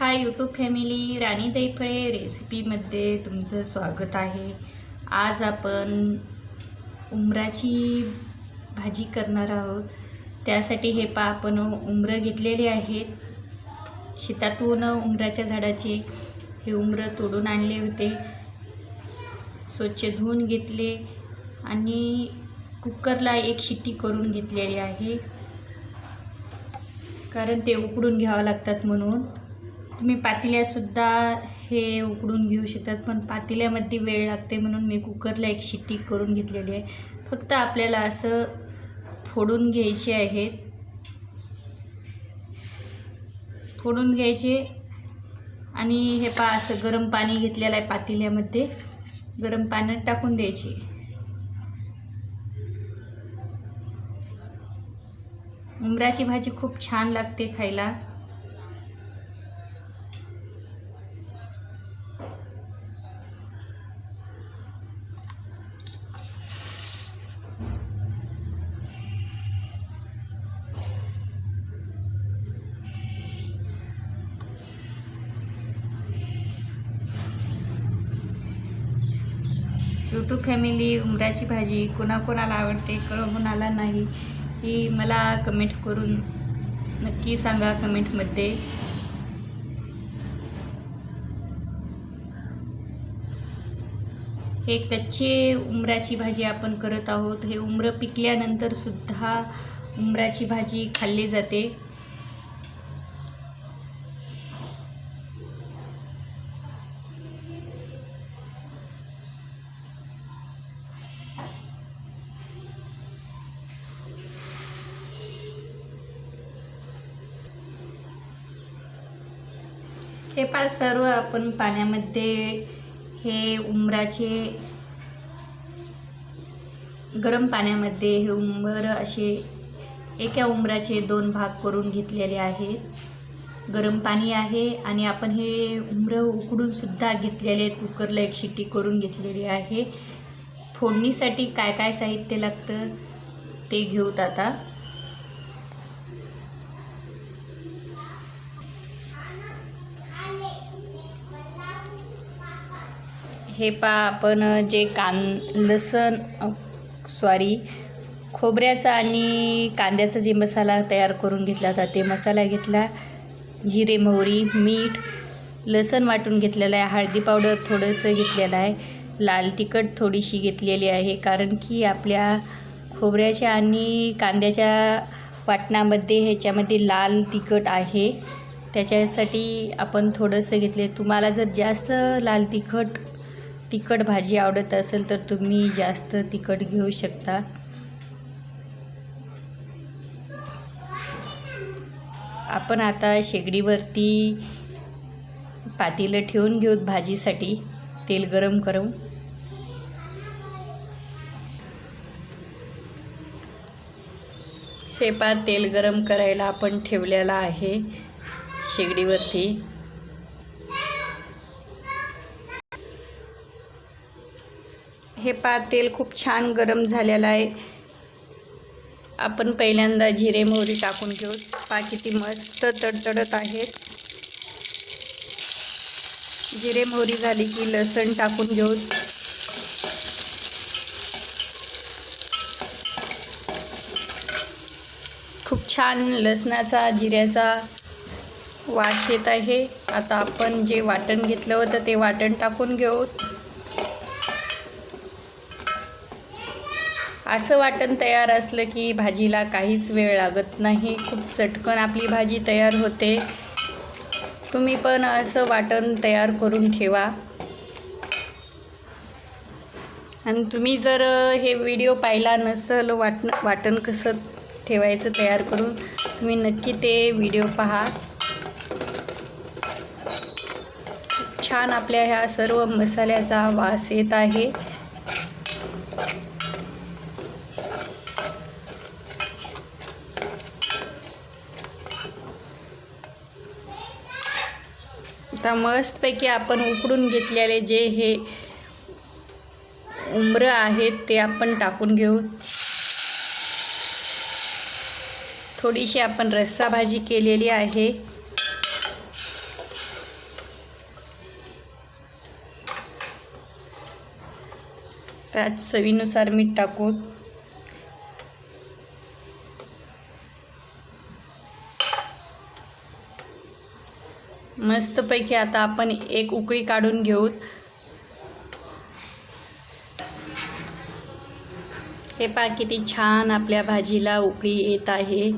Hi YouTube family Rani Daiphale रेसिपीमध्ये तुमचं स्वागत आहे. आज आपण उमराची भाजी करणार आहोत. त्यासाठी हे पा आपण उमरं घेतलेले आहेत शेतातून उमराच्या झाडाचे हे उमरं तोडून आणले होते. स्वच्छ धुवून घेतले आणि कुकरला एक शिट्टी करून घेतलेली आहे. कारण ते उकडून घ्यावं लागतात म्हणून. तुम्ही पातेल्यासुद्धा हे उकडून घेऊ शकतात पण पातेल्यामध्ये वेळ लागते म्हणून मी कुकरला एक शिट्टी करून घेतलेली आहे. फक्त आपल्याला असं फोडून घ्यायचे आहेत फोडून घ्यायचे आणि हे पा असं गरम पाणी घेतलेलं आहे पातेल्यामध्ये. गरम पाण्यात टाकून द्यायचे. उमराची भाजी खूप छान लागते खायला. यूट्यूब फॅमिली उमराची भाजी कोणाकोणाला आवडते कोणाला नाही ही मला कमेंट करून नक्की सांगा कमेंटमध्ये हे कच्चे उमराची भाजी आपण करत आहोत. हे उमरं पिकल्यानंतरसुद्धा उमराची भाजी खाल्ली जाते. हे पाच सर्व आपण पाण्यामध्ये हे उमराचे गरम पाण्यामध्ये हे उंबर असे एका उंबराचे दोन भाग करून घेतलेले आहेत. गरम पाणी आहे आणि आपण हे उमरं उकडूनसुद्धा घेतलेले आहेत कुकरला एक शिट्टी करून घेतलेली आहे. फोडणीसाठी काय काय साहित्य लागतं ते घेऊत आता. हे पा आपण जे कान लसण सॉरी खोबऱ्याचा आणि कांद्याचा जे मसाला तयार करून घेतला होता ते मसाला घेतला. जिरे मोहरी मीठ लसण वाटून घेतलेलं आहे. हळदी पावडर थोडंसं घेतलेलं आहे. लाल तिखट थोडीशी घेतलेली आहे कारण की आपल्या खोबऱ्याच्या आणि कांद्याच्या वाटणामध्ये ह्याच्यामध्ये लाल तिखट आहे. त्याच्यासाठी आपण थोडंसं घेतले. तुम्हाला जर जास्त लाल तिखट तिखट भाजी आवडत असेल तर तुम्ही जास्त तिखट घेऊ शकता. आपण आता शेगडीवरती पातेलं ठेवून घेऊ भाजीसाठी. तेल गरम करून. हे पा तेल गरम करायला आपण ठेवलेलं आहे शेगडीवरती. हे पा तेल खूप छान गरम झालेलं आहे. आपण पहिल्यांदा जिरे मोहरी टाकून घेऊ. पा किती मस्त तडतडत आहेत. जिरे मोहरी झाली की लसण टाकून घेऊ. खूप छान लसणाचा जिऱ्याचा वास येत आहे. आता आपण जे वाटण घेतलं होतं ते वाटण टाकून घेऊ. असं वाटण तयार असलं की भाजीला काहीच वेळ लागत नाही. खूप चटकन आपली भाजी तयार होते. तुम्ही पण असं वाटण तयार करून ठेवा. आणि तुम्ही जर हे व्हिडिओ पाहिला नसेल वाटण वाटण कसं ठेवायचं तयार करून तुम्ही नक्की ते व्हिडिओ पहा. छान आपल्या ह्या सर्व मसाल्याचा वास येत आहे. आता मस्तपैकी आपण उकडून घेतलेले जे हे उमरं आहेत ते आपण टाकून घेऊ. थोडीशी आपण रस्सा भाजी केलेली आहे. त्याच चवीनुसार मीठ टाकू. मस्तपैकी आता आपण एक उकळी काढून घेऊत. हे पहा किती छान आपल्या भाजीला उकळी येत आहे.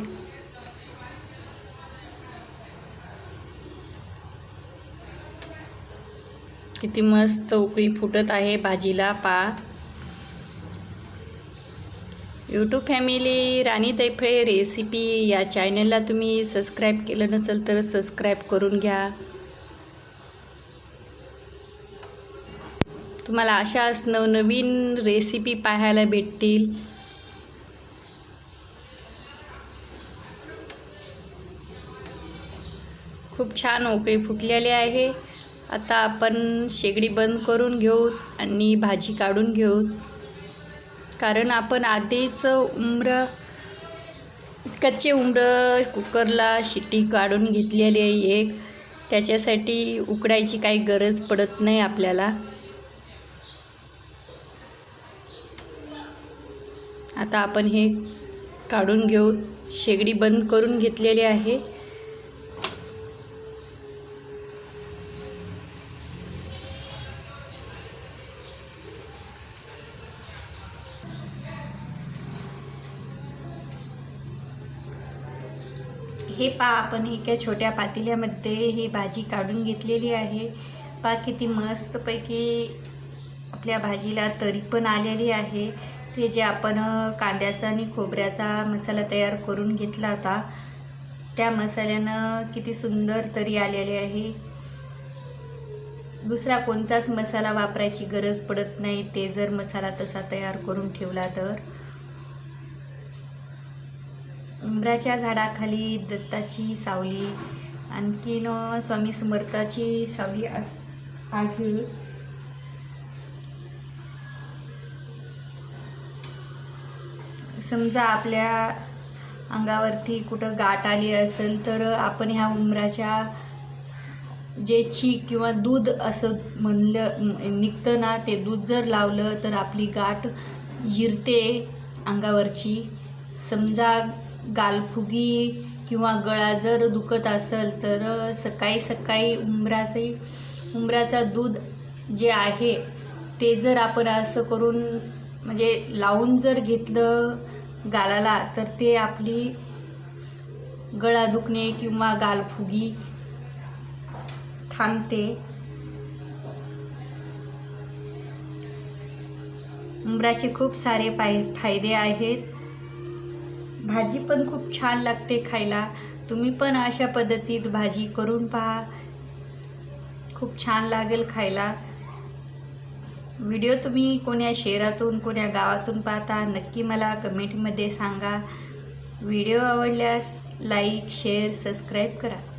किती मस्त उकळी फुटत आहे भाजीला पा YouTube family Rani Daiphale recipe या चॅनलला तुम्ही सबस्क्राईब केलं नसेल तर सबस्क्राईब करून घ्या. तुम्हाला अशाच नवनवीन रेसिपी पाहायला भेटतील. खूप छान उकळी फुटलेली आहे. आता आपण शेगडी बंद करून घेऊ आणि भाजी काढून घेऊ. कारण आपण आधीच उमरं कच्चे उमरं कुकरला शिट्टी काढून घेतलेली आहे एक. त्याच्यासाठी उकडायची काही गरज पडत नाही आपल्याला. आता आपण हे काढून घेऊ. शेगडी बंद करून घेतलेली आहे. हे पा आपण एका छोट्या पातेल्यामध्ये ही भाजी काढून घेतलेली आहे. पा किती मस्तपैकी आपल्या भाजीला तरी पण आलेली आहे. ते जे आपण कांद्याचा आणि खोबऱ्याचा मसाला तयार करून घेतला होता त्या मसाल्यानं किती सुंदर तरी आलेले आहे. दुसरा कोणताच मसाला वापरायची गरज पडत नाही. ते जर मसाला तसा तयार करून ठेवला तर. उंबराच्या झाडाखाली दत्ताची सावली आणखीन स्वामी समर्थाची सावली अस आहे. समजा आपल्या अंगावरती कुठं गाठ आली असेल तर आपण ह्या उंबराच्या जे ची किंवा दूध असं म्हणलं निघतं ना ते दूध जर लावलं तर आपली गाठ जिरते अंगावरची. समजा गालफुगी किंवा गळा जर दुखत असेल तर सकाळी सकाळी उंबराचे उंबराचा दूध जे आहे ते जर आपण असं करून म्हणजे लावून जर घेतलं गालाला तर ते आपली गळा दुखणे किंवा गालफुगी थांबते. उंबराचे खूप सारे पाय फायदे आहेत. भाजी पण खूप छान लागते खायला. तुम्ही पण अशा पद्धतीत भाजी करून पहा. खूप छान लागेल खायला. व्हिडिओ तुम्ही कोण्या शहरातून कोण्या गावातून पाहता नक्की मला कमेंटमध्ये सांगा. व्हिडिओ आवडल्यास लाईक शेअर सबस्क्राईब करा.